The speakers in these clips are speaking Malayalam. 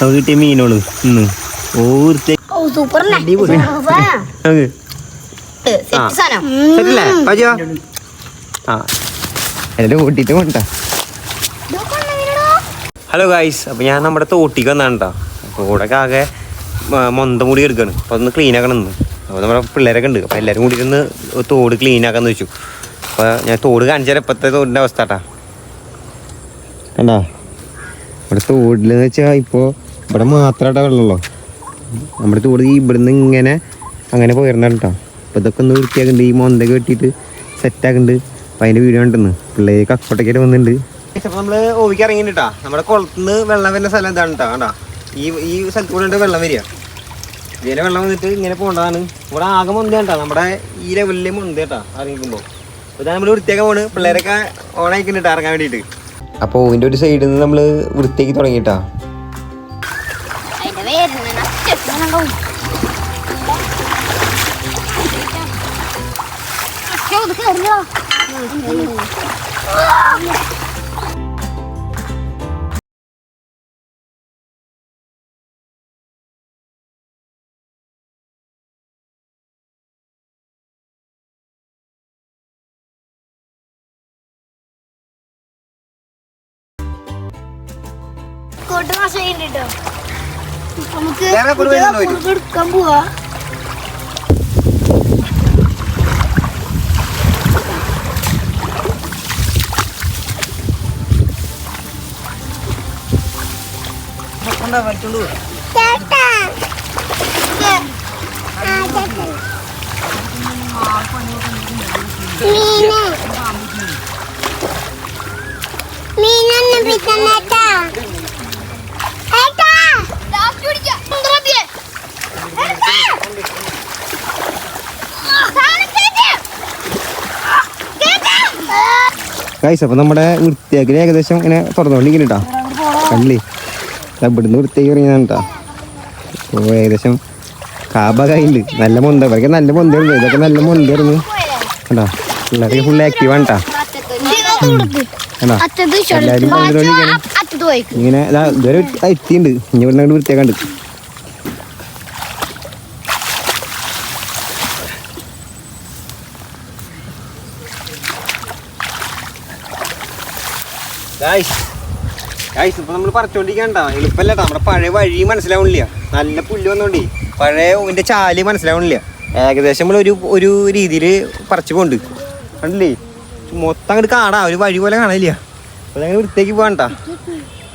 നമുക്ക് കിട്ടിയ മീനോൾ ഇന്ന്. അടിപൊളി. സെറ്റല്ലേ? ആ. കൂട്ടിയിട്ട് കൊണ്ട. ഹലോ ഗായ്സ് അപ്പോൾ ഞാൻ നമ്മുടെ തോട്ടിക്ക് വന്നാണ് കേട്ടോ അപ്പോൾ ഇവിടെ ആകെ മൊന്ത കൂടി എടുക്കുകയാണ് അപ്പോൾ ഒന്ന് ക്ലീൻ ആക്കണം ഇന്ന്. അപ്പോൾ നമ്മുടെ പിള്ളേരൊക്കെ ഉണ്ട്. അപ്പോൾ എല്ലാവരും കൂടി ഒന്ന് തോട് ക്ലീൻ ആക്കാന്ന് വെച്ചു. അപ്പോൾ ഞാൻ തോട് കാണിച്ചാൽ ഇപ്പോഴത്തെ തോടിന്റെ അവസ്ഥ കേട്ടാ കണ്ടാ? ഇവിടെ തോടിലെന്ന് വെച്ചാൽ ഇപ്പോൾ ഇവിടെ മാത്രമായിട്ടാണ് വെള്ളമുള്ളൂ. നമ്മുടെ തോട് ഇവിടുന്ന് ഇങ്ങനെ അങ്ങനെ പോയിരുന്നാണ് കേട്ടോ. അപ്പോൾ ഇതൊക്കെ ഒന്ന് വൃത്തിയാക്കുന്നുണ്ട് ഈ മൊന്തൊക്കെ വെട്ടിയിട്ട് സെറ്റാക്കുന്നുണ്ട് അപ്പോൾ അതിന്റെ വീഡിയോ ഉണ്ടെന്ന് പിള്ളേര് കക്കോട്ടൊക്കെ വന്നിട്ടുണ്ട്. അപ്പോൾ നമ്മൾ ഓവിക്ക് ഇറങ്ങിയിട്ടാ നമ്മുടെ കുളത്തുനിന്ന് വെള്ളം വരുന്ന സ്ഥലം എന്താണ് കേട്ടോ. ഈ ഈ സ്ഥലത്ത് കൂടെ വെള്ളം വരിക. ഇതിലെ വെള്ളം വന്നിട്ട് ഇങ്ങനെ പോകേണ്ടതാണ്. ഇവിടെ ആകെ മൊന്ത കേട്ടോ. നമ്മുടെ ഈ ലെവലിലെ മൊന്ത കേട്ടോ ഇറങ്ങിക്കുമ്പോൾ അപ്പോൾ ഇതാ നമ്മൾ വൃത്തിയാക്കാൻ പോണ്. പിള്ളേരൊക്കെ ഓണായിക്കുന്നുണ്ട് ഇറങ്ങാൻ വേണ്ടിയിട്ട്. അപ്പോൾ ഇതിന്റെ ഒരു സൈഡിൽ നിന്ന് നമ്മൾ വൃത്തിയാക്കി തുടങ്ങിയിട്ടാ ไม่เลยนะเจ็บนะน้องเจ้าตัวเกิดเนาะ നമുക്ക് വേറെ കൂടെ വരുന്നുണ്ടോ ഇത്? നമുക്ക് ഗൈസ് അപ്പോൾ നമ്മുടെ വൃത്തിയാക്കൽ ഏകദേശം ഇങ്ങനെ തുറന്നുകൊണ്ടിരിക്കുന്നുണ്ടാ കണ്ടില്ലേ? ദാ ഇവിടുന്ന് വൃത്തിയാക്കി ഇറങ്ങിയതാണ് കേട്ടോ അപ്പോൾ ഏകദേശം കാബ കയ്യിൽ നല്ല മൊന്ത. ഇവരൊക്കെ നല്ല മൊന്തയായിരുന്നു ഇതൊക്കെ നല്ല മൊന്തയായിരുന്നു. കേട്ടോ പിള്ളേരൊക്കെ ഫുൾ ആക്റ്റീവാണ് കേട്ടോ എല്ലാവരും ഇങ്ങനെ ഇതാ ഇതുവരെ എത്തിയുണ്ട് ഇനി ഇവിടുന്ന് അങ്ങോട്ട് വൃത്തിയാക്കാണ്ട് ഇപ്പൊ നമ്മൾ പറിച്ചോണ്ടിരിക്കണ്ട. എളുപ്പല്ല നമ്മുടെ പഴയ വഴി മനസ്സിലാവണില്ല. നല്ല പുല്ല് വന്നോണ്ടേ. പഴയ ഇതിന്റെ ചാൽ മനസ്സിലാവണില്ല. ഏകദേശം നമ്മൾ ഒരു ഒരു രീതിയിൽ പറിച്ചു പോണ്ട്. കണ്ടില്ലേ? മൊത്തം അങ്ങോട്ട് കാണാം. ഒരു വഴി പോലെ കാണില്ല അപ്പൊ അങ്ങനെ വൃത്തിയാക്കി പോകണ്ട.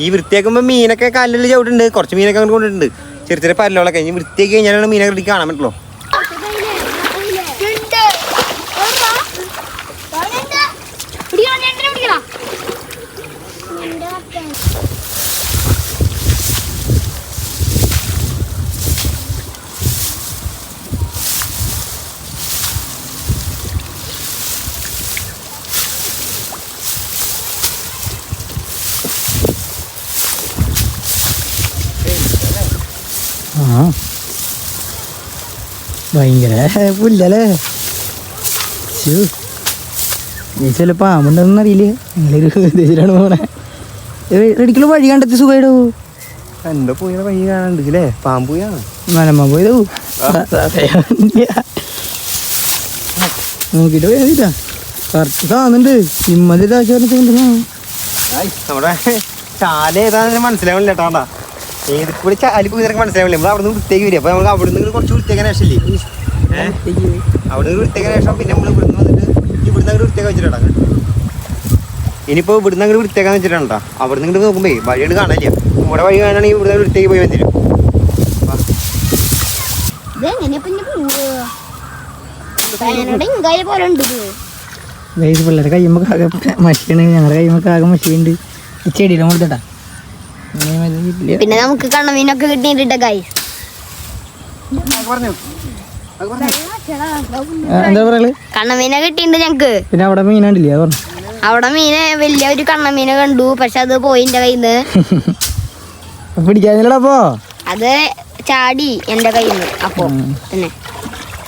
ഈ വൃത്തിയാക്കുമ്പോൾ മീനൊക്കെ കല്ലിൽ ചവിട്ടുണ്ട് കുറച്ച് മീനൊക്കെ അങ്ങോട്ട് കൊണ്ടിട്ടുണ്ട് ചെറിയ ചെറിയ പല്ലുകളൊക്കെ ഇനി വൃത്തിയാക്കി കഴിഞ്ഞാലാണ് മീനൊക്കെ കാണാൻ പറ്റുള്ളൂ. ഭയങ്കര പുല്ലല്ലേ. നീ ചില പാമ്പുണ്ടെന്ന് അറിയില്ല നിങ്ങളൊരു ഇതിലാണ് പോണേ. റെഡിക്കുള്ള വഴി കണ്ടെത്തി സുഖമായിടോ എന്തോ പോയ വഴി കാണാണ്ട് അല്ലേ പാമ്പുയാണ് മനമ്മ പോയത്? നോക്കിട്ട് കറക്റ്റ് കാണുന്നുണ്ട് ഇമ്മതി നമ്മുടെ ചാല ഏതാണെന്ന് മനസ്സിലാവണില്ല കേട്ടാ ഏത് കൂടി ചാൽ പോയി നിനക്ക് മനസ്സിലാവില്ല? നമ്മൾ വൃത്തിയാക്കി വരും. നമുക്ക് അവിടെ നിന്ന് കുറച്ച് വൃത്തിയാക്കാൻ ശേഷമില്ലേ അവിടെ നിന്ന് വൃത്തിയാക്കാൻ ശേഷം പിന്നെ നമ്മൾ ഇവിടുന്ന് വന്നിട്ട് ഇവിടുന്ന് അങ്ങോട്ട് വൃത്തിയാക്കാൻ വെച്ചിട്ടാ ഇനിയിപ്പോ ഇവിടുന്ന് അങ്ങോട്ട് വൃത്തിയാക്കാൻ വെച്ചിട്ടാ അവിടെ നിന്ന് ഇങ്ങോട്ട് നോക്കുമ്പോ വഴിയോട് കാണില്ല നമ്മുടെ വഴി കാണാണെങ്കിൽ ഇവിടുന്ന് വൃത്തിയാക്കി പോയി വന്നിരും പിള്ളേരെ കയ്യുമ്പോ ആകെ മഷിയാണ് ഞങ്ങളുടെ കയ്യുമ്പോ ആകെ മഷീണ്ട് ഈ ചെടിയിലും കൊടുത്തിട്ടാ. പിന്നെ നമുക്ക് കണ്ണമീനൊക്കെ കിട്ടിയിട്ടുണ്ട് ഗൈ എന്താ പറയൽ? കണ്ണമീനെ കിട്ടിയിട്ടുണ്ട് ഞങ്ങക്ക്. പിന്നെ അവിടെ മീനാണ്ടില്ലേ പറഞ്ഞു. അവിടെ മീനെ വലിയ ഒരു കണ്ണമീനെ കണ്ടു. പക്ഷെ അത് പോയിന്റെ എന്റെ കയ്യിൽ നിന്ന് അപ്പോ? അത് ചാടി എന്റെ കയ്യിൽ നിന്ന് അപ്പോ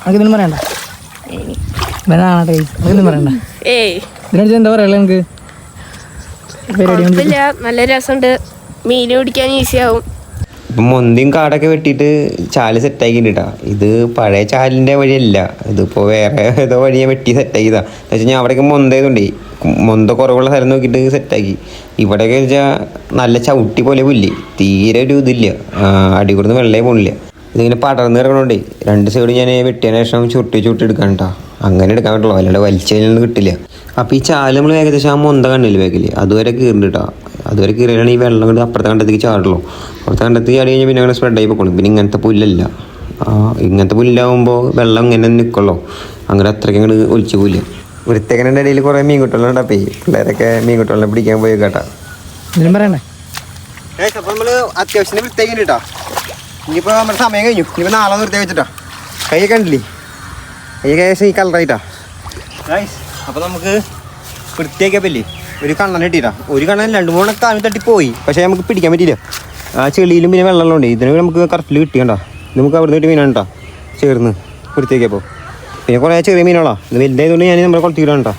തന്നെ പറയണ്ട. ഇവനാണട്ടെ നമുക്കൊന്നും പറയണ്ട. എന്താ നമുക്ക് നല്ല രസമുണ്ട്. മീൻ പിടിക്കാൻ ഈസി ആവും ഇപ്പം മൊന്തിയും കാടൊക്കെ വെട്ടിയിട്ട് ചാൽ സെറ്റാക്കിയിട്ടാ ഇത് പഴയ ചാലിന്റെ വഴിയല്ല. ഇതിപ്പോൾ വേറെ ഏതോ വഴിയെ വെട്ടി സെറ്റാക്കിയതാ എന്ന് വെച്ചാൽ ഞാൻ അവിടെയൊക്കെ മൊന്തയതുകൊണ്ടേ മൊന്ത കുറവുള്ള സ്ഥലം നോക്കിയിട്ട് സെറ്റാക്കി ഇവിടെയൊക്കെ വെച്ചാൽ നല്ല ചവിട്ടി പോലെ പുല്ല്. തീരെ ഒരു ഇതില്ല. അടികൂടുന്ന് വെള്ളേ പോണില്ല. ഇതിങ്ങനെ പടർന്ന് കിടക്കണോണ്ടേ രണ്ട് സൈഡ് ഞാൻ വെട്ടിയ ശേഷം ചുട്ടി ചുട്ടി എടുക്കാൻ കേട്ടോ അങ്ങനെ എടുക്കാൻ പറ്റുള്ളൂ. അല്ലാണ്ട് വലിച്ചതിനൊന്നും കിട്ടില്ല. അപ്പോൾ ഈ ചാൽ നമ്മൾ ഏകദേശം ആ മൊന്ത കണ്ണിൽ വേഗം അതുവരെ കീറുന്നുണ്ട് കേട്ടോ അതുവരെ കീറിയാണ് ഈ വെള്ളം കൊണ്ട് അപ്പുറത്തെ കണ്ടത്തേക്ക് ചാടുള്ളൂ. അപ്പുറത്തെ കണ്ടത്തേക്ക് ചാടി കഴിഞ്ഞാൽ പിന്നെ അങ്ങനെ സ്പ്രെഡായി പോകണം പിന്നെ ഇങ്ങനത്തെ പുല്ലല്ല. ഇങ്ങനത്തെ പുല്ലാകുമ്പോൾ വെള്ളം ഇങ്ങനെ നിൽക്കുള്ളൂ അങ്ങനെ അത്രയ്ക്ക് അങ്ങോട്ട് ഒലിച്ചു പോയില്ല വൃത്തിക്കന്റെ ഇടയിൽ കുറേ മീൻകുട്ടികളുണ്ട് അപ്പോൾ പിള്ളേരൊക്കെ മീൻകുട്ടികളെ പിടിക്കാൻ പോയി കേട്ടാ. ഇതിലും പറയണ്ടേ അപ്പോൾ നമ്മൾ അത്യാവശ്യത്തിന് വൃത്തിയാക്കി കേട്ടോ. ഇനിയിപ്പോൾ നമ്മുടെ സമയം കഴിഞ്ഞു. ഇനിയിപ്പോൾ നാളെ വൃത്തിയാക്കി വെച്ചിട്ടാ. കൈ കണ്ടില്ലേ? കൈ ഏകദേശം ഈ കളറായിട്ടാ അപ്പോൾ നമുക്ക് വൃത്തിയാക്കിയപ്പല്ലേ ഒരു കണ്ണൻ കിട്ടിയിട്ടാ ഒരു കണ്ണൻ രണ്ട് മൂന്ന് താമി തട്ടി പോയി പക്ഷേ നമുക്ക് പിടിക്കാൻ പറ്റിയില്ല. ആ ചെളിയിലും പിന്നെ വെള്ളമുണ്ട് ഇതിന് നമുക്ക് കറക്റ്റിൽ കിട്ടിയണ്ട നമുക്ക് അവിടെ നിന്ന് കിട്ടിയ മീനാണ് ചേർന്ന് വൃത്തിയാക്കിയപ്പോൾ പിന്നെ കുറേ ചെറിയ മീനുകളാ. ഇത് വലുതായതുകൊണ്ട് ഞാൻ നമ്മുടെ കുളത്തിക്കിടാണ്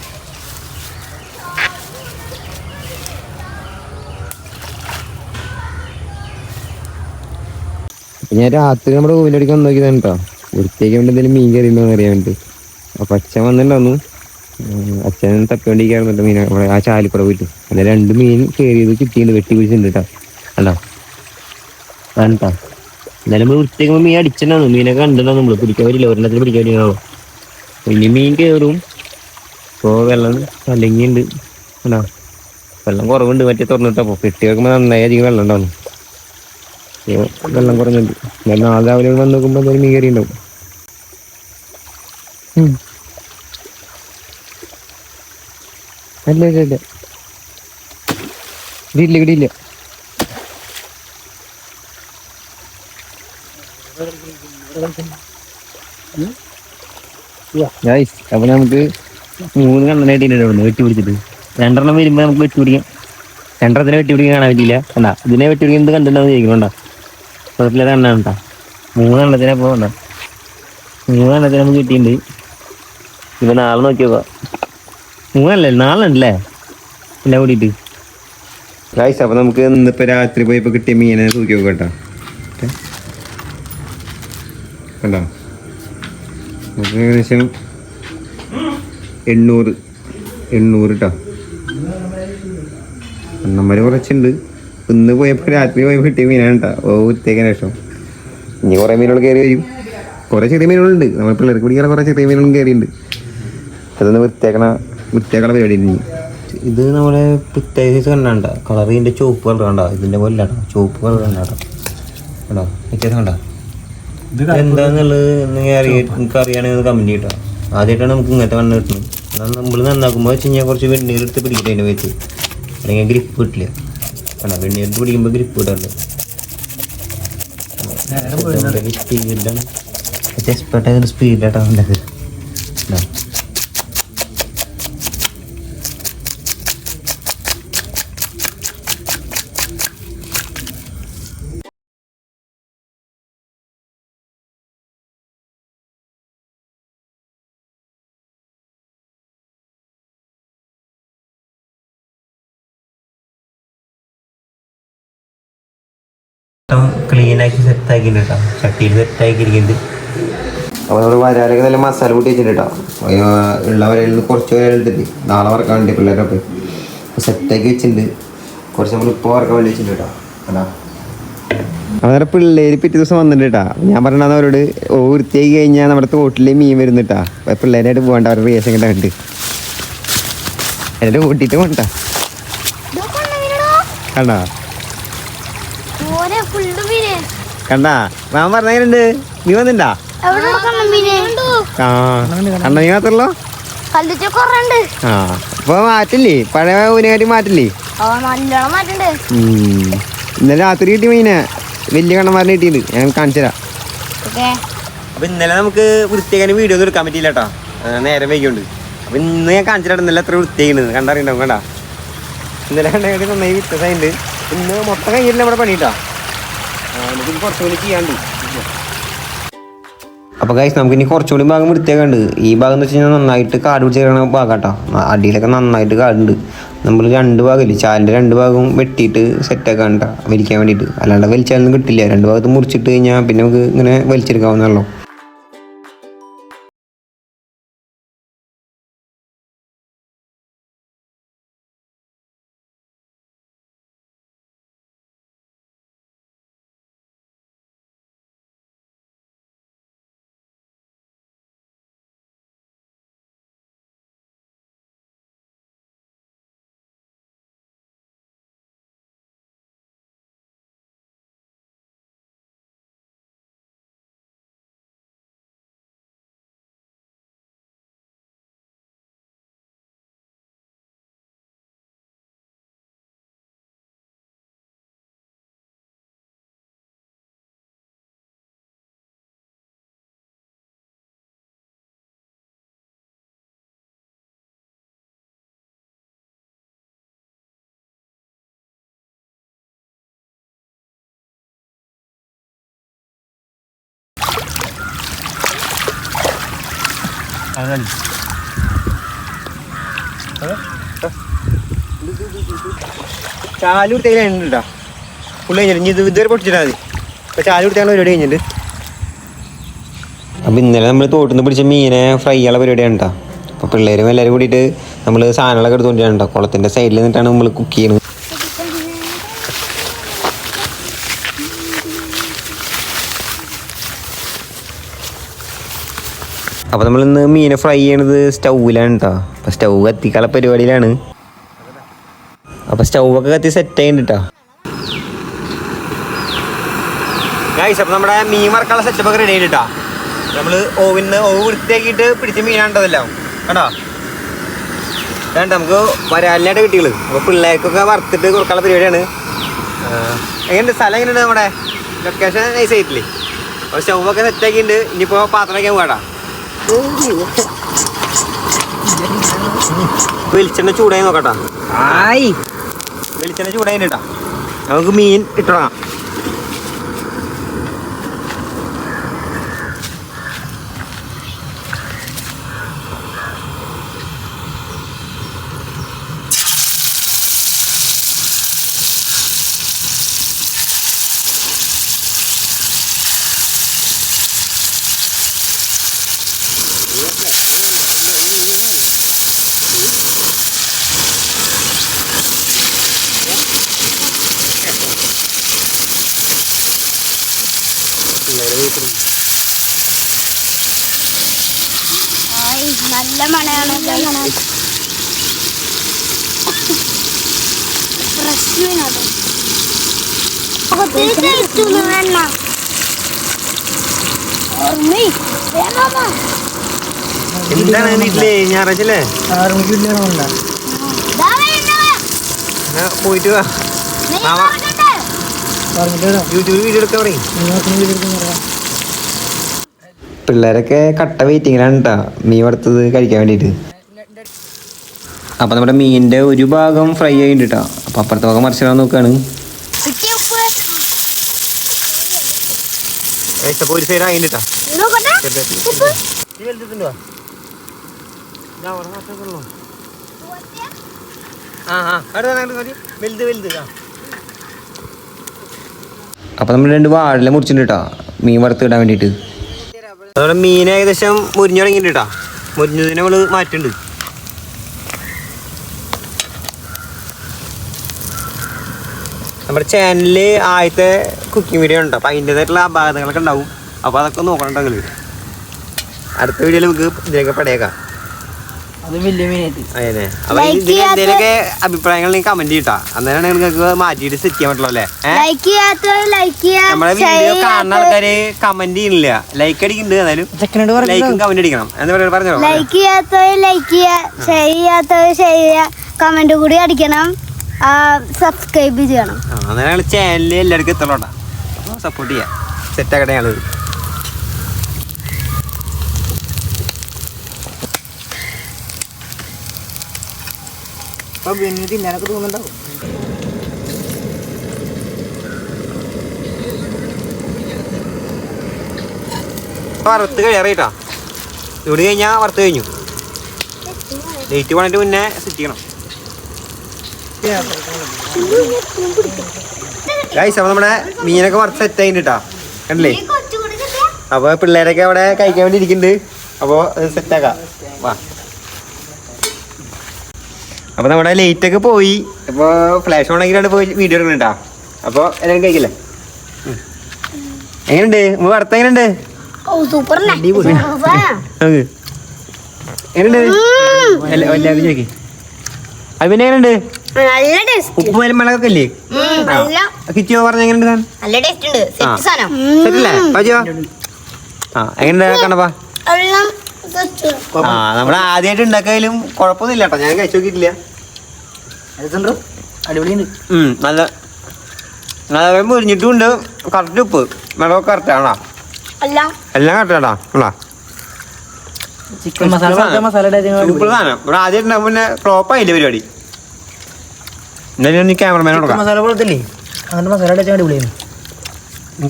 ഞാൻ രാത്രി നമ്മുടെ ഊലടിക്ക് വന്ന് നോക്കിയതാണ് കേട്ടോ. വൃത്തിയാക്കി വേണ്ടി എന്തെങ്കിലും മീൻ കയറിയുണ്ടോ എന്ന് അറിയാൻ വേണ്ടി അച്ഛൻ വന്നിട്ടുണ്ടായിരുന്നു. അച്ഛൻ തപ്പിക്കൊണ്ടിരിക്കാറുണ്ട് മീൻ. നമ്മളെ ആ ചാലിപ്പുറ പോയിട്ട്. അങ്ങനെ രണ്ട് മീൻ കയറിയത് കിട്ടിയിട്ടുണ്ട് വെട്ടി പിടിച്ചിട്ടുണ്ട് കേട്ടോ കണ്ടോ കേട്ടോ എന്നാലും നമ്മൾ വൃത്തിയാക്കുമ്പോൾ മീൻ അടിച്ചിട്ടുണ്ടായിരുന്നു മീനൊക്കെ കണ്ടിട്ടുണ്ടാവും നമ്മൾ പിടിക്കാൻ പറ്റില്ല. ഒരെണ്ണത്തിന് പിടിക്കാൻ പറ്റില്ലാവോ ഇനി മീൻ കയറും ഇപ്പോൾ വെള്ളം കലങ്ങിയുണ്ട് അല്ലോ വെള്ളം കുറവുണ്ട്. മറ്റേ തുറന്നിട്ടപ്പോൾ കെട്ടി വെക്കുമ്പോൾ നന്നായി അധികം വെള്ളം ഉണ്ടാവും. വെള്ളം കുറഞ്ഞുണ്ട് ഞാൻ നാളെ രാവിലെ വന്ന് നോക്കുമ്പോൾ എന്തായാലും മീൻ കറി ഉണ്ടാവും ഉം. അല്ല ഇല്ല ഇല്ല. ഇടിയില്ല ഗൈസ് അപ്പൊ നമുക്ക് മൂന്ന് കണ്ണനായിട്ട് വെട്ടി പിടിച്ചിട്ട്. രണ്ടെണ്ണം വരുമ്പോ നമുക്ക് വെട്ടി പിടിക്കാം. രണ്ടെണ്ണത്തിനെ വെട്ടി പിടിക്കാൻ കാണാൻ പറ്റില്ല കണ്ടാ ഇതിനെ വെട്ടി പിടിക്കാൻ എന്ത് കണ്ടിട്ടുണ്ടാവും ചോദിക്കണോണ്ടാ കുഴപ്പമില്ലാതെ എണ്ണ ഉണ്ടാ മൂന്നെണ്ണത്തിനെ പോകണ്ട മൂന്ന് മൂന്നെണ്ണത്തിനെ നമുക്ക് കിട്ടിയിട്ടുണ്ട്. ഇപ്പൊ നാളെ നോക്കി നോക്കാം മൂന്നല്ലേ? നാളല്ലേ എല്ലാം കൂടിയിട്ട്. ഗായ്സ് അപ്പൊ നമുക്ക് ഇന്നിപ്പോ രാത്രി പോയപ്പോൾ കിട്ടിയ മീനെ തൂക്കി നോക്കാം കേട്ടോ. കണ്ടോ? നമുക്ക് ഏകദേശം എണ്ണൂറ് എണ്ണൂറ് കേട്ടോ എണ്ണമ്മര് കുറച്ചുണ്ട്. ഇന്ന് പോയപ്പോൾ രാത്രി പോയപ്പോൾ കിട്ടിയ മീനാണ് കേട്ടോ ഓ ഉത്തേക്കാൻ ഇഷ്ടം ഇനി കുറേ മീനുകൾ കയറി വരും. കുറേ ചെറിയ മീനുകളുണ്ട്. നമ്മൾ പിള്ളേർക്ക് പിടിക്കാൻ കുറേ ചെറിയ മീനുകളും കയറിയിട്ടുണ്ട് അതൊന്ന് വൃത്തിയാക്കണ. വൃത്തിയാക്കണ പരിപാടി ഇനി. ഇത് നമ്മുടെ പ്രത്യേക സൈസ് കണ്ടാണ്ട? കളർ ഇതിന്റെ ചുവപ്പ് കളർ കണ്ട? ഇതിന്റെ പോലെ കേട്ടോ ചുവപ്പ് കളർ കണ്ടാട്ടോ കേട്ടോ വ്യത്യാസം കണ്ട? എന്താന്നുള്ളത് നിങ്ങൾക്ക് അറിയണമെന്ന് കമന്റ് ചെയ്യട്ടോ ആദ്യമായിട്ടാണ് നമുക്ക് ഇങ്ങനത്തെ കണ്ണ് കിട്ടുന്നത് എന്നാൽ നമ്മൾ നന്നാക്കുമ്പോൾ വെച്ച് കഴിഞ്ഞാൽ കുറച്ച് വെണ്ണീർ എടുത്ത് പിടിക്കട്ടെ അതിന്റെ വെച്ച് അല്ലെങ്കിൽ ഗ്രിപ്പ് കിട്ടില്ല. കണ്ട? വെണ്ണീർ എടുത്ത് പിടിക്കുമ്പോൾ ഗ്രിപ്പ് കിട്ടാറുണ്ട്. സ്പീഡിലാണ് എക്സ്പെർട്ടായ സ്പീഡിലായിട്ടാണ് ഉണ്ടാക്കുക ഇതാ. ക്ലീൻ ആക്കി സെറ്റ് ആക്കിയിട്ടുണ്ട് കേട്ടോ ചട്ടിയിൽ സെറ്റ് ആക്കിയിരിക്കുന്നുണ്ട് അപ്പോൾ നമ്മൾ വരാലൊക്കെ നല്ല മസാല കൂട്ടി വെച്ചിട്ടുണ്ട് കേട്ടോ അയ്യോ, ഉള്ള വരയിൽ നിന്ന് കുറച്ച് എടുത്തിട്ട് നാളെ വറക്കാൻ വേണ്ടി പിള്ളേരൊക്കെ സെറ്റാക്കി വെച്ചിട്ടുണ്ട്. കുറച്ച് നമ്മൾ ഇപ്പോൾ വറക്കാൻ വേണ്ടി വെച്ചിട്ടുണ്ട് കേട്ടോ അതാ. അവരെ പിള്ളേര് പിറ്റേ ദിവസം വന്നിട്ടുണ്ട് കേട്ടാ ഞാൻ പറഞ്ഞത് അവരോട് ഓ വൃത്തിയാക്കി കഴിഞ്ഞാൽ നമ്മുടെ തോട്ടിലെ മീൻ വരുന്നിട്ടാ പിള്ളേരായിട്ട് പോകണ്ട അവരുടെ റിയേഷൻ കണ്ട്. എന്നിട്ട് കൂട്ടിയിട്ട് പോണ്ട കണ്ടാ? കണ്ടാ? ഞാൻ പറഞ്ഞുണ്ട് നീ വന്നിണ്ടാ? ആ. കണ്ട നീ മാത്രല്ലോ ആ. അപ്പൊ മാറ്റില്ലേ? പഴയ ഊനകാരി മാറ്റില്ലേ? ഇന്നലെ രാത്രി കിട്ടിയ മീനെ. വലിയ കണ്ണന്മാരിനെ കിട്ടിയത്. ഞാൻ കാണിച്ചു തരാം. അപ്പൊ ഇന്നലെ നമുക്ക് വൃത്തിയാക്കാൻ വീഡിയോ ഒന്നും എടുക്കാൻ പറ്റിയില്ല കേട്ടോ നേരം വൈകിയുണ്ട്. അപ്പൊ ഇന്ന് ഞാൻ കാണിച്ചിട്ടാണ് ഇന്നലെ എത്ര വൃത്തിയാക്കുന്നത് കണ്ടറിയണ്ടാവും കണ്ടാ? ഇന്നലെ കണ്ടെങ്കിൽ നന്നായി വ്യത്യാസമുണ്ട് ഇന്ന് മൊത്തം കഴിഞ്ഞില്ല നമ്മുടെ പണിയിട്ടാ കേട്ടോ കുറച്ച് കുറച്ചുകൂടി ചെയ്യാണ്ട് അപ്പോൾ ഗൈസ് നമുക്ക് ഇനി കുറച്ചുകൂടി ഭാഗം വൃത്തിയാക്കുന്നുണ്ട് ഈ ഭാഗം എന്ന് വെച്ച് കഴിഞ്ഞാൽ നന്നായിട്ട് കാട് പിടിച്ച് ഭാഗം കേട്ടോ അടിയിലൊക്കെ നന്നായിട്ട് കാടുണ്ട്. നമ്മൾ രണ്ട് ഭാഗമില്ലേ? ചാലിന്റെ രണ്ട് ഭാഗവും വെട്ടിയിട്ട് സെറ്റാക്കാൻ കേട്ടോ വലിക്കാൻ വേണ്ടിയിട്ട്. അല്ലാണ്ട് വലിച്ചാലൊന്നും കിട്ടില്ല. രണ്ട് ഭാഗത്ത് മുറിച്ചിട്ട് കഴിഞ്ഞാൽ പിന്നെ നമുക്ക് ഇങ്ങനെ വലിച്ചെടുക്കാവുന്നല്ലോ ചാൽ കൊടുത്തേക്കാ പുള്ളി കഴിഞ്ഞിട്ട് ഇത് ഇതുവരെ പൊട്ടിച്ചിട്ടാ മതി. ഇപ്പൊ ചാലൂർ തേങ്ങ പരിപാടി കഴിഞ്ഞിട്ട്. അപ്പോൾ ഇന്നലെ നമ്മൾ തോട്ടിൽ പിടിച്ച മീനെ ഫ്രൈ ചെയ്യാനുള്ള പരിപാടിയാണ് കേട്ടോ അപ്പോൾ പിള്ളേരും എല്ലാവരും കൂടിയിട്ട് നമ്മൾ സാധനങ്ങളൊക്കെ എടുത്തുകൊണ്ടിരിക്കണം കേട്ടോ കുളത്തിന്റെ സൈഡിൽ നിന്നിട്ടാണ് നമ്മൾ കുക്ക് ചെയ്യുന്നത് അപ്പോൾ നമ്മൾ ഇന്ന് മീനെ ഫ്രൈ ചെയ്യണത് സ്റ്റൗവിലാണ് കേട്ടോ അപ്പോൾ സ്റ്റൗ കത്തിക്കാനുള്ള പരിപാടിയിലാണ്. അപ്പോൾ സ്റ്റൗവൊക്കെ കത്തി സെറ്റ് ചെയ്യുന്നുണ്ട് കേട്ടോ ഗൈസ് അപ്പോൾ നമ്മുടെ മീൻ വറക്കാനുള്ള സെറ്റപ്പ് ഒക്കെ റെഡി ആയിട്ടാ. നമ്മൾ ഓവിന്ന് ഓവ് വൃത്തിയാക്കിയിട്ട് പിടിച്ച മീനാണ്ടതല്ലോ. കണ്ടോ? വേണ്ട നമുക്ക് വരാലിനായിട്ട് കിട്ടിയുള്ളൂ അപ്പോൾ പിള്ളേർക്കൊക്കെ വറുത്തിട്ട് കൊടുക്കാനുള്ള പരിപാടിയാണ്. എങ്ങനെയുണ്ട്? സ്ഥലം എങ്ങനെയുണ്ട് നമ്മുടെ? ലൊക്കേഷൻ നൈസ് ആയിട്ടില്ലേ? അപ്പോൾ സ്റ്റൗവൊക്കെ സെറ്റാക്കിയിട്ടുണ്ട് ഇനിയിപ്പോൾ പാത്രം വയ്ക്കാൻ പോകാടാ വെളിച്ചെണ്ണ ചൂടായി നോക്കട്ടാ. ആയി. വെളിച്ചെണ്ണ ചൂടായി കേട്ടാ നമുക്ക് മീൻ ഇട്ടോളാം ആയ്, നല്ല മണയാണ് ഫ്രഷ് മീനാട്ടോ ഒത്തിരി taste ഒന്നും വേണ്ട. ഓർമ്മേ, വേഗം വാ. എന്താണ് വീട്ടിൽ ആറ് പോയിട്ട് വാ. വീഡിയോ എടുക്കാൻ പറയും. നിങ്ങൾ പിള്ളേരൊക്കെ കട്ട വെയിറ്റിങ്ങിലാണ് കേട്ടോ മീൻ വറുത്തത് കഴിക്കാൻ വേണ്ടിയിട്ട്. അപ്പൊ നമ്മുടെ മീനിന്റെ ഒരു ഭാഗം ഫ്രൈ ആയിട്ട് കേട്ടോ അപ്പം അപ്പുറത്തെ ഭാഗം മറിച്ചിടാൻ നോക്കുകയാണ് ഇത്തിരി ഉപ്പ്. ഒരു സൈഡ് ആയിട്ട് കേട്ടോ നോക്കട്ടെ. ആ അപ്പം നമ്മൾ രണ്ട് വാഴല മുറിച്ചിട്ടുണ്ട് കേട്ടോ മീൻ വറുത്ത് ഇടാൻ വേണ്ടിയിട്ട്. അതുപോലെ മീൻ ഏകദേശം മുരിഞ്ഞു തുടങ്ങിയിട്ടുണ്ട് കേട്ടോ മുരിഞ്ഞതിനെ നമ്മൾ മാറ്റുന്നുണ്ട് നമ്മുടെ ചാനലിൽ ആദ്യത്തെ കുക്കിംഗ് വീഡിയോ ഉണ്ട്. അപ്പോൾ അതിന്റെതായിട്ടുള്ള അപാകതകളൊക്കെ ഉണ്ടാവും. അപ്പോൾ അതൊക്കെ നോക്കണമെങ്കിൽ അടുത്ത വീഡിയോയിൽ നമുക്ക് ഇതിലേക്ക് പടയേക്കാം അത് ഇതിന് എന്തെങ്കിലുമൊക്കെ അഭിപ്രായങ്ങൾ നീ കമന്റ് ചെയ്യട്ടാ അന്നേരമാണ് നിങ്ങൾക്ക് മാറ്റിയിട്ട് സെറ്റ് ചെയ്യാൻ പറ്റുള്ളൂ അല്ലേ? ലൈക്ക് ചെയ്യാത്തവർ ലൈക്ക് ചെയ്യാം നമ്മുടെ വീഡിയോ കാണുന്ന ആൾക്കാര് കമന്റ് ചെയ്യുന്നില്ല. ലൈക്ക് അടിക്കുന്നുണ്ട് ലൈക്കും കമന്റ് അടിക്കണം. എന്താ പറയുക? പറഞ്ഞോ ലൈക്ക് ചെയ്യാത്തവർ ലൈക്ക് ചെയ്യുക ഷെയർ ചെയ്യാത്തവർ ഷെയർ ചെയ്യുക കമന്റ് കൂടി അടിക്കണം. സബ്സ്ക്രൈബ് ചെയ്യണം. ആ അന്നേരം ചാനലിൽ എല്ലാവർക്കും എത്തണോട്ടാ. സപ്പോർട്ട് ചെയ്യാം. സെറ്റ് ആക്കട്ടെ ഞങ്ങൾ. അപ്പൊ പിന്നെ തിന്നാനൊക്കെ തോന്നുന്നുണ്ടാവും. വറുത്ത് കഴിയാറിട്ടാ ഇവിടെ കഴിഞ്ഞാൽ വറുത്ത് കഴിഞ്ഞു. ഡേറ്റ് പോണിട്ട് മുന്നേ സെറ്റ് ചെയ്യണം. ഗൈസ് അപ്പൊ നമ്മുടെ മീനൊക്കെ വറുത്ത് സെറ്റ് ആയിട്ടാ കണ്ടില്ലേ? അപ്പൊ പിള്ളേരൊക്കെ അവിടെ കഴിക്കാൻ വേണ്ടി ഇരിക്കുന്നുണ്ട്. അപ്പൊ സെറ്റ് ആക്കാം. വാ. അപ്പൊ നമ്മുടെ ലൈറ്റ് ഒക്കെ പോയി. അപ്പൊ ഫ്ലാഷ് ഓൺ ആക്കിയിട്ടാണ് പോയി വീഡിയോ എടുക്കണേട്ടാ അപ്പൊ എല്ലാവരും കഴിക്കില്ലേ. എങ്ങനെയുണ്ട്? വറുത്ത എങ്ങനെയുണ്ട്? എങ്ങനെയുണ്ട്? എല്ലാ- എല്ലാവരും ചോദിക്കേ. എങ്ങനെയുണ്ട്? നല്ല ടേസ്റ്റ് ഉപ്പ് മേലും മുളകൊക്കെ ഇല്ലേ കിറ്റിയോ പറഞ്ഞ എങ്ങനെ നല്ല ടേസ്റ്റ് ഉണ്ട്. സെറ്റ് സാധനം. സെറ്റല്ലേ? പാജിയോ ആ എങ്ങനെയുണ്ട് കണ്ടപ്പാ എല്ലാം ആ നമ്മൾ ആദ്യമായിട്ട് ഉണ്ടാക്കിയാലും കുഴപ്പമൊന്നുമില്ല കേട്ടോ. ഞാൻ കഴിച്ചു നോക്കിയിട്ടില്ല. അടിപൊളിയുണ്ട്. നല്ല നല്ല മുരിഞ്ഞിട്ടും ഉണ്ട് കറക്റ്റ് ഉപ്പ്. മിളക് കറക്റ്റ് ആണോ? എല്ലാം കറക്റ്റ് ആണോ? ചിക്കൻ മസാല മസാല ഇവിടെ ആദ്യം പിന്നെ ഫ്ലോപ്പ് ആയില്ല പരിപാടി? നീ ക്യാമറമാനോട് ചിക്കൻ കൊടുക്കാം. മസാല പോലത്തെ അങ്ങനത്തെ മസാല അടിച്ചാൽ അടിപൊളിയാണ്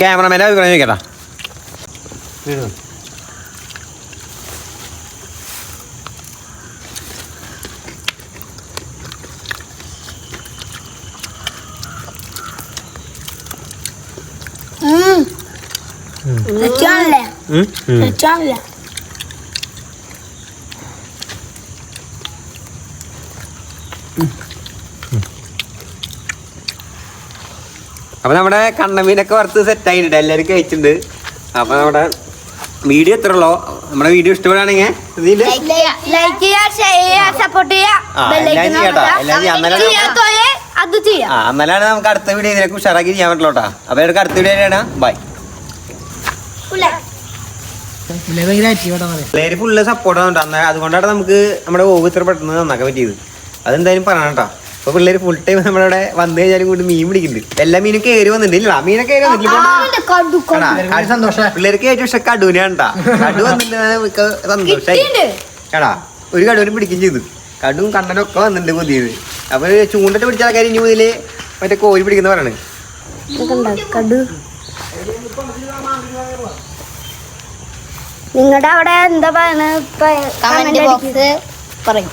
ക്യാമറമാനെ അഭിപ്രായം ചോദിക്കട്ടാ സെറ്റാണല്ലേ ഉം, ഉം. സെറ്റാണല്ലേ അപ്പൊ നമ്മുടെ കണ്ണമീനൊക്കെ വറുത്ത് സെറ്റ് ആയിട്ടുണ്ട്. എല്ലാവരും കഴിച്ചിട്ടുണ്ട്. അപ്പൊ നമ്മുടെ വീഡിയോ എത്ര ഉള്ളോ. നമ്മുടെ വീഡിയോ ഇഷ്ടപ്പെടുകയാണെങ്കിൽ ചെയ്യാം. നമുക്ക് അത് ചെയ്യാം ആ എന്നാലാണ് നമുക്ക് അടുത്ത വീഡിയോ ഇതിലേക്ക് ഉഷാറാക്കി ചെയ്യാൻ പറ്റുള്ളൂ കേട്ടോ. അപ്പൊ നമുക്ക് അടുത്ത വീഡിയോ ആണ് ബൈ പിള്ളേര് ഫുള്ള് സപ്പോർട്ട് ആണ് അന്നേരം അതുകൊണ്ടാണ് നമുക്ക് നമ്മുടെ ഓവ് ഇത്ര പെട്ടെന്ന് നന്നാക്കാൻ പറ്റിയത്. അതെന്തായാലും പറയണം കേട്ടോ. അപ്പൊ പിള്ളേര് ഫുൾ ടൈം നമ്മളവിടെ വന്നു കഴിഞ്ഞാലും കൂടി മീൻ പിടിക്കുന്നുണ്ട്. എല്ലാ മീനും കയറി വന്നിട്ടില്ല മീനൊക്കെ കയറി വന്നിട്ടില്ല. കടു കടാ, സന്തോഷം? പിള്ളേർക്ക് ഏറ്റവും ഇഷ്ടം കടുവിനാണ് ട്ടാ. കടു വന്നില്ല സന്തോഷായി. എടാ ഒരു കടുവിനെ പിടിക്കുകയും ചെയ്തു. കടുവും കണ്ണനും ഒക്കെ വന്നിട്ടുണ്ട് പുതിയത്. അപ്പൊ ചൂണ്ടിട്ട് പിടിച്ച ആൾക്കാർ ഇനി മുതൽ മറ്റേ കോരി പിടിക്കുന്ന പറയണ്. കടു. നിങ്ങളുടെ അവിടെ എന്താ പറയുന്നത് കമന്റ് ബോക്സ് പറയും.